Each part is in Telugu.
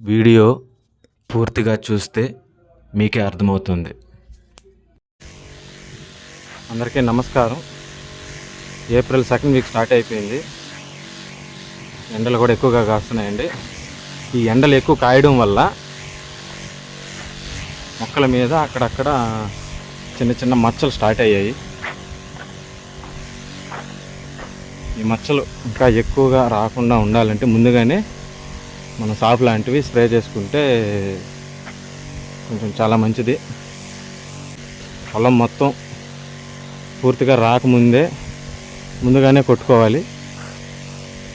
వీడియో పూర్తిగా చూస్తే మీకే అర్థమవుతుంది. అందరికీ నమస్కారం. ఏప్రిల్ సెకండ్ వీక్ స్టార్ట్ అయిపోయింది. ఎండలు కూడా ఎక్కువగా కాస్తున్నాయండి. ఈ ఎండలు ఎక్కువ కాయడం వల్ల మొక్కల మీద అక్కడక్కడ చిన్న చిన్న మచ్చలు స్టార్ట్ అయ్యాయి. ఈ మచ్చలు ఇంకా ఎక్కువగా రాకుండా ఉండాలంటే ముందుగానే మన సాఫ్ లాంటివి స్ప్రే చేసుకుంటే కొంచెం చాలా మంచిది. పొలం మొత్తం పూర్తిగా రాకముందే ముందుగానే కొట్టుకోవాలి.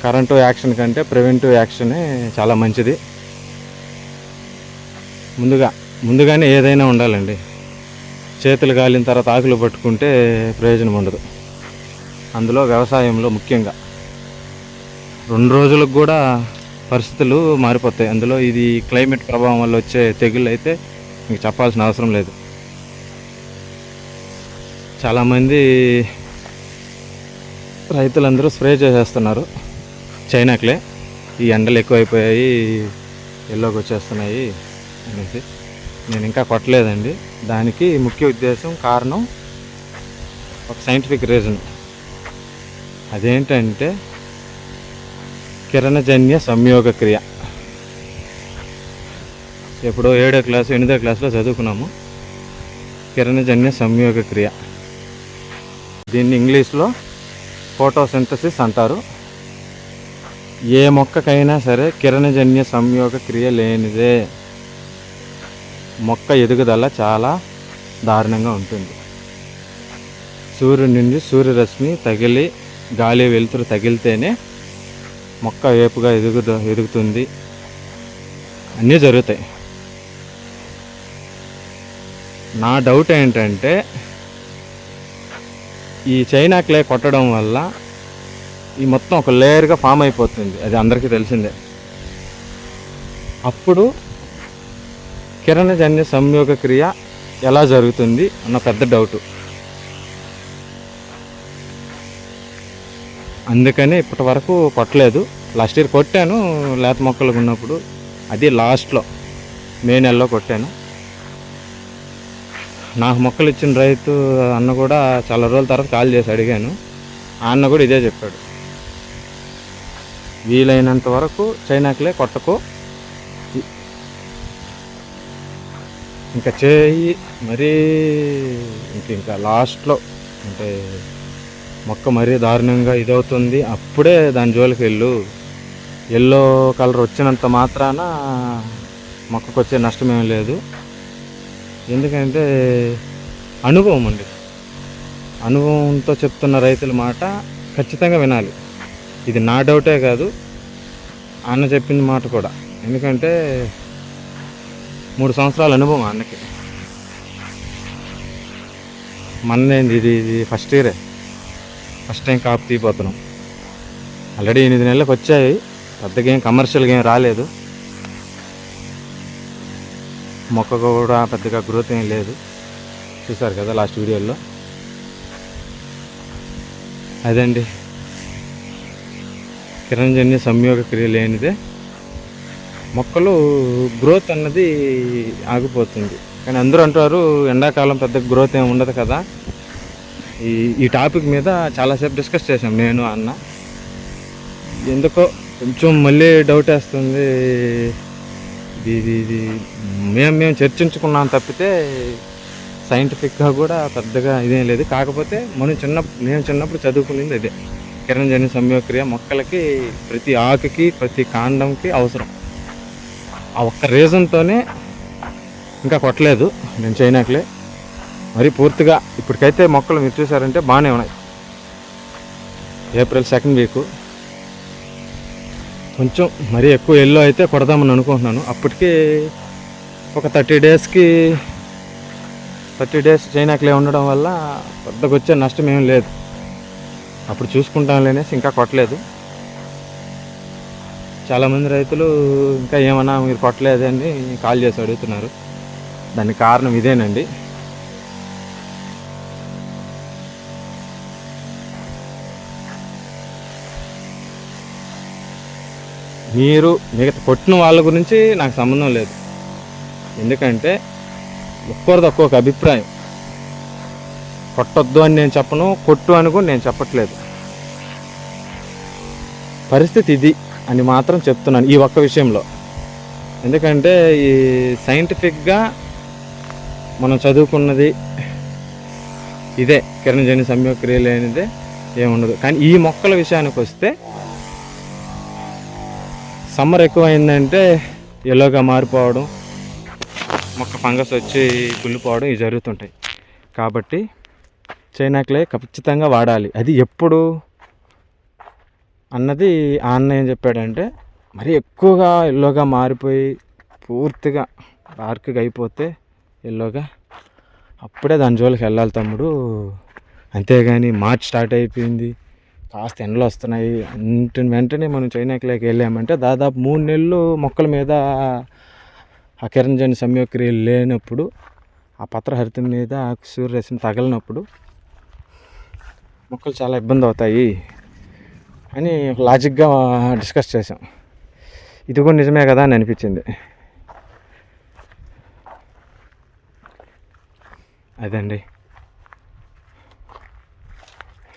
కరెంటు యాక్షన్ కంటే ప్రివెంటివ్ యాక్షనే చాలా మంచిది. ముందుగా ముందుగానే ఏదైనా ఉండాలండి. చేతులు కాలిన తర్వాత ఆకులు పట్టుకుంటే ప్రయోజనం ఉండదు. అందులో వ్యవసాయంలో ముఖ్యంగా రెండు రోజులకు కూడా పరిస్థితులు మారిపోతాయి. అందులో ఇది క్లైమేట్ ప్రభావం వల్ల వచ్చే తెగుళ్ళు అయితే మీకు చెప్పాల్సిన అవసరం లేదు. చాలామంది రైతులందరూ స్ప్రే చేసేస్తున్నారు. చైనాకులే. ఈ ఎండలు ఎక్కువైపోయాయి. ఎల్లోకి వచ్చేస్తున్నాయి అనేసి. నేను ఇంకా కొట్టలేదండి. దానికి ముఖ్య ఉద్దేశం కారణం ఒక సైంటిఫిక్ రీజన్. అదేంటంటే కిరణజన్య సంయోగ క్రియ. ఎప్పుడో ఏడో క్లాసు ఎనిమిదో క్లాస్లో చదువుకున్నాము. కిరణజన్య సంయోగ క్రియ. దీన్ని ఇంగ్లీష్లో ఫోటోసింథసిస్ అంటారు. ఏ మొక్కకైనా సరే కిరణజన్య సంయోగ క్రియ లేనిదే మొక్క ఎదుగుదల చాలా దారుణంగా ఉంటుంది. సూర్యుడి నుండి సూర్యరశ్మి తగిలి గాలి వెలుతురు తగిలితేనే మొక్క ఏపుగా ఎదుగు ఎదుగుతుంది. అన్నీ జరుగుతాయి. నా డౌట్ ఏంటంటే ఈ చైనా క్లే కొట్టడం వల్ల ఈ మొత్తం ఒక లేయర్గా ఫామ్ అయిపోతుంది. అది అందరికీ తెలిసిందే. అప్పుడు కిరణజన్య సంయోగ క్రియ ఎలా జరుగుతుంది అన్న పెద్ద డౌట్. అందుకని ఇప్పటి వరకు కొట్టలేదు. లాస్ట్ ఇయర్ కొట్టాను లేత మొక్కలు ఉన్నప్పుడు. అది లాస్ట్లో మే నెలలో కొట్టాను. నాకు మొక్కలు ఇచ్చిన రైతు అన్న కూడా చాలా రోజుల తర్వాత కాల్ చేసి అడిగాను. ఆ అన్న కూడా ఇదే చెప్పాడు. వీలైనంత వరకు చైనాకులే కొట్టకు. ఇంకా చేయి మరీ ఇంక ఇంకా లాస్ట్లో అంటే మొక్క మరీ దారుణంగా ఇదవుతుంది. అప్పుడే దాని జోలికి వెళ్ళు. ఎల్లో కలర్ వచ్చినంత మాత్రాన మొక్కకు వచ్చే నష్టం ఏం లేదు. ఎందుకంటే అనుభవం అండి. అనుభవంతో చెప్తున్న రైతుల మాట ఖచ్చితంగా వినాలి. ఇది నా డౌటే కాదు అన్న చెప్పిన మాట కూడా. ఎందుకంటే మూడు సంవత్సరాల అనుభవం అన్నకి. మనదేంది ఇది ఇది ఫస్ట్ ఇయరే ఫస్ట్ టైం కాపు తీయబోతున్నాం. ఆల్రెడీ ఎనిమిది నెలలకు వచ్చాయి పెద్దగా ఏం కమర్షియల్గా ఏం రాలేదు. మొక్క కూడా పెద్దగా గ్రోత్ ఏం లేదు. చూసారు కదా లాస్ట్ వీడియోలో అదండి. కిరణజన్య సంయోగ క్రియ లేనిదే మొక్కలు గ్రోత్ అన్నది ఆగిపోతుంది. కానీ అందరూ అంటారు ఎండాకాలం పెద్ద గ్రోత్ ఏమి ఉండదు కదా. ఈ ఈ టాపిక్ మీద చాలాసేపు డిస్కస్ చేసాం నేను అన్న. ఎందుకో కొంచెం మళ్ళీ డౌట్ వేస్తుంది. ఇది ఇది ఇది. మేము మేము చర్చించుకున్నాం తప్పితే సైంటిఫిక్గా కూడా పెద్దగా ఇదేం లేదు. కాకపోతే మనం చిన్న నేను చిన్నప్పుడు చదువుకునేది అదే కిరణజని సంయోక్రియ మొక్కలకి ప్రతి ఆకుకి ప్రతి కాండంకి అవసరం. ఆ ఒక్క రీజన్తోనే ఇంకా కొట్టలేదు. నేను చేయనట్లే. మరి పూర్తిగా ఇప్పటికైతే మొక్కలు మీరు చూసారంటే బాగానే ఉన్నాయి. ఏప్రిల్ సెకండ్ వీకు కొంచెం మరీ ఎక్కువ ఎల్లో అయితే కొడదామని అనుకుంటున్నాను. అప్పటికి ఒక థర్టీ డేస్కి థర్టీ డేస్ చైనాకులే ఉండడం వల్ల పెద్దగా వచ్చే నష్టం ఏం లేదు. అప్పుడు చూసుకుంటాం లేనేసి ఇంకా కొట్టలేదు. చాలామంది రైతులు ఇంకా ఏమన్నా మీరు కొట్టలేదని కాల్ చేసి అడుగుతున్నారు. దానికి కారణం ఇదేనండి. మీరు మిగతా కొట్టిన వాళ్ళ గురించి నాకు సంబంధం లేదు. ఎందుకంటే ఒక్కరిది ఒక్కొక్క అభిప్రాయం. కొట్టొద్దు అని నేను చెప్పను కొట్టు అని కూడా నేను చెప్పట్లేదు. పరిస్థితి ఇది అని మాత్రం చెప్తున్నాను ఈ ఒక్క విషయంలో. ఎందుకంటే ఈ సైంటిఫిక్గా మనం చదువుకున్నది ఇదే. కిరణజని సంయోక్రియ లేనిదే ఏముండదు. కానీ ఈ మొక్కల విషయానికి వస్తే సమ్మర్ ఎక్కువైందంటే ఎల్లోగా మారిపోవడం మొక్క ఫంగస్ వచ్చి కుళ్ళిపోవడం ఇవి జరుగుతుంటాయి. కాబట్టి చైనాక్లే ఖచ్చితంగా వాడాలి. అది ఎప్పుడు అన్నది ఆ అన్న ఏం చెప్పాడంటే మరి ఎక్కువగా ఎల్లోగా మారిపోయి పూర్తిగా డార్క్గా అయిపోతే ఎల్లోగా అప్పుడే దాని జోలికి వెళ్ళాలి తమ్ముడు. అంతేగాని మార్చ్ స్టార్ట్ అయిపోయింది. కాస్త ఎండలు వస్తున్నాయి. అంటే వెంటనే మనం చైనాకిలోకి వెళ్ళామంటే దాదాపు మూడు నెలలు మొక్కల మీద ఆ కిరణజని సంయోక్రియ లేనప్పుడు ఆ పత్రహరితం మీద సూర్యరశ్మి తగలినప్పుడు మొక్కలు చాలా ఇబ్బంది అవుతాయి అని లాజిక్గా డిస్కస్ చేసాం ఇది కూడా నిజమే కదా అని అనిపించింది. అదండి.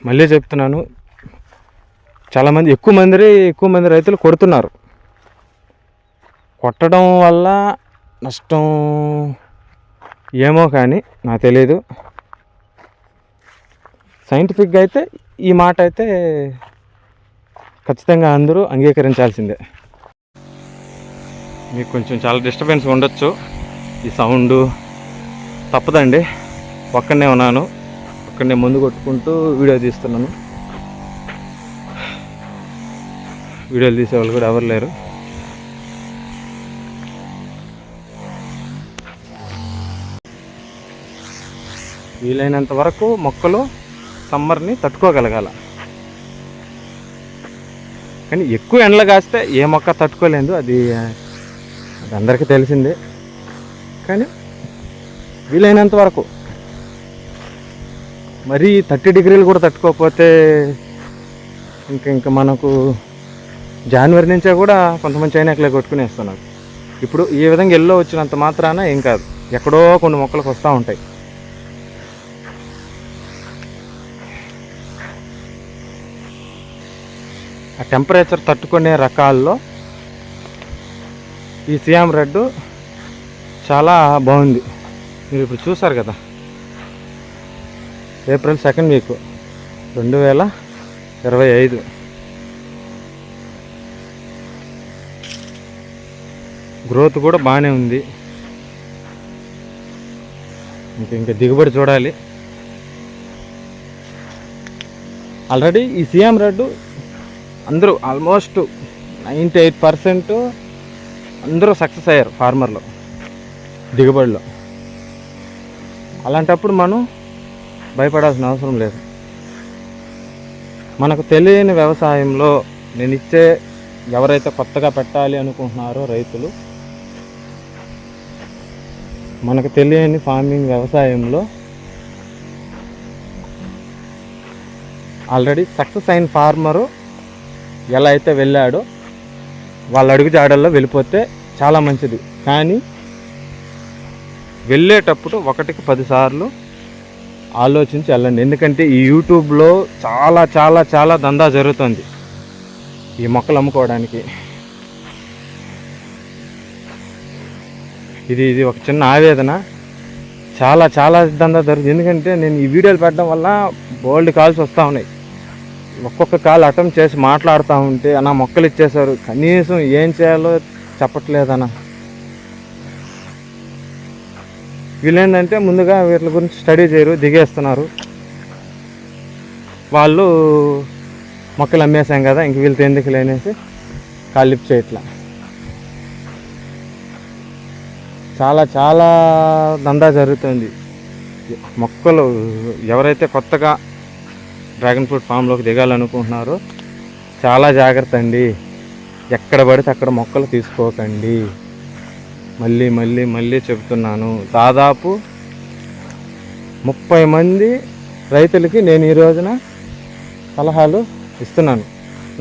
మళ్ళీ చెప్తున్నాను చాలామంది ఎక్కువ మంది ఎక్కువ మంది రైతులు కొడుతున్నారు. కొట్టడం వల్ల నష్టం ఏమో కానీ నాకు తెలియదు సైంటిఫిక్గా అయితే ఈ మాట అయితే ఖచ్చితంగా అందరూ అంగీకరించాల్సిందే. మీకు కొంచెం చాలా డిస్టర్బెన్స్ ఉండొచ్చు. ఈ సౌండ్ తప్పదండి. ఒక్కడనే ఉన్నాను. ఒక్కడనే ముందు కొట్టుకుంటూ వీడియో తీస్తున్నాను. వీడియోలు తీసేవాళ్ళు కూడా ఎవరు లేరు. వీలైనంత వరకు మొక్కలు సమ్మర్ని తట్టుకోగలగాల. కానీ ఎక్కువ ఎండలు కాస్తే ఏ మొక్క తట్టుకోలేదు అది అది అందరికీ తెలిసిందే. కానీ వీలైనంత వరకు మరీ థర్టీ డిగ్రీలు కూడా తట్టుకోకపోతే ఇంక ఇంకా మనకు జనవరి నుంచే కూడా కొంతమంది చైనాకులే కొట్టుకునేస్తున్నారు ఇప్పుడు ఈ విధంగా ఎల్లో వచ్చినంత మాత్రాన ఏం కాదు. ఎక్కడో కొన్ని మొక్కలకు వస్తూ ఉంటాయి. ఆ టెంపరేచర్ తట్టుకునే రకాల్లో ఈ సియాం రెడ్ చాలా బాగుంది. మీరు ఇప్పుడు చూసారు కదా? ఏప్రిల్ సెకండ్ వీక్ రెండు వేల ఇరవై ఐదు. గ్రోత్ కూడా బాగానే ఉంది. ఇంకా ఇంకా దిగుబడి చూడాలి. ఆల్రెడీ ఈ సీఎం రెడ్డు అందరూ ఆల్మోస్ట్ నైంటీ ఎయిట్ పర్సెంట్ అందరూ సక్సెస్ అయ్యారు ఫార్మర్లో దిగుబడిలో. అలాంటప్పుడు మనం భయపడాల్సిన అవసరం లేదు. మనకు తెలియని వ్యవసాయంలో నేను ఇచ్చే ఎవరైతే కొత్తగా పెట్టాలి అనుకుంటున్నారో రైతులు మనకు తెలియని ఫార్మింగ్ వ్యవసాయంలో ఆల్రెడీ సక్సెస్ అయిన ఫార్మరు ఎలా అయితే వెళ్ళాడో వాళ్ళ అడుగు జాడల్లో వెళ్ళిపోతే చాలా మంచిది. కానీ వెళ్ళేటప్పుడు ఒకటికి పదిసార్లు ఆలోచించి వెళ్ళండి. ఎందుకంటే ఈ యూట్యూబ్లో చాలా చాలా చాలా దందా జరుగుతుంది ఈ మొక్కలు అమ్ముకోవడానికి. ఇది ఇది ఒక చిన్న ఆవేదన. చాలా చాలా దందా జరుగుతుంది ఎందుకంటే నేను ఈ వీడియోలు పెట్టడం వల్ల బోల్డ్ కాల్స్ వస్తూ ఉన్నాయి. ఒక్కొక్క కాల్ అటెంప్ట్ చేసి మాట్లాడుతూ ఉంటే అన్న మొక్కలు ఇచ్చేశారు. కనీసం ఏం చేయాలో చెప్పట్లేదన్న. వీళ్ళేంటంటే ముందుగా వీళ్ళ గురించి స్టడీ చేయరు దిగేస్తున్నారు. వాళ్ళు మొక్కలు అమ్మేసాం కదా ఇంక వీళ్ళతో ఎందుకు లేనేసి కాలిప్ చేయట్లా. చాలా చాలా దందా జరుగుతుంది. మొక్కలు ఎవరైతే కొత్తగా డ్రాగన్ ఫ్రూట్ ఫామ్లోకి దిగాలనుకుంటున్నారో చాలా జాగ్రత్త అండి. ఎక్కడ పడితే అక్కడ మొక్కలు తీసుకోకండి. మళ్ళీ మళ్ళీ మళ్ళీ చెబుతున్నాను. దాదాపు ముప్పై మంది రైతులకి నేను ఈ రోజున సలహాలు ఇస్తున్నాను.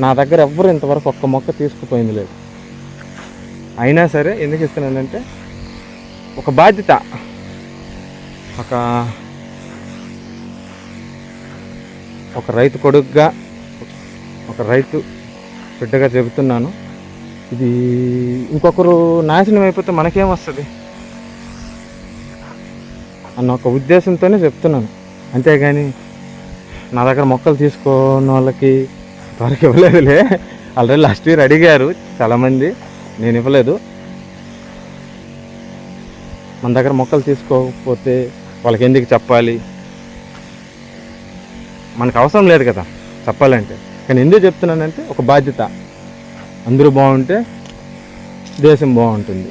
నా దగ్గర ఎవ్వరు ఇంతవరకు ఒక్క మొక్క తీసుకుపోయింది లేదు. అయినా సరే ఎందుకు ఇస్తున్నానంటే ఒక బాధ్యత. ఒక ఒక రైతు కొడుకుగా ఒక రైతు బిడ్డగా చెబుతున్నాను. ఇది ఇంకొకరు నాశనం అయిపోతే మనకేం వస్తుంది? అన్న ఒక ఉద్దేశంతోనే చెప్తున్నాను. అంతేగాని నా దగ్గర మొక్కలు తీసుకున్న వాళ్ళకి త్వరగా ఇవ్వలేదులే. ఆల్రెడీ లాస్ట్ ఇయర్ అడిగారు చాలామంది. నేను ఇవ్వలేదు. మన దగ్గర మొక్కలు తీసుకోకపోతే వాళ్ళకి ఎందుకు చెప్పాలి? మనకు అవసరం లేదు కదా చెప్పాలంటే. కానీ ఎందుకు చెప్తున్నానంటే ఒక బాధ్యత. అందరూ బాగుంటే దేశం బాగుంటుంది.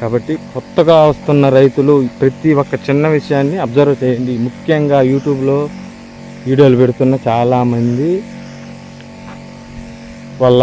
కాబట్టి కొత్తగా వస్తున్న రైతులు ప్రతి ఒక్క చిన్న విషయాన్ని అబ్జర్వ్ చేయండి. ముఖ్యంగా యూట్యూబ్లో వీడియోలు పెడుతున్న చాలామంది వాళ్ళ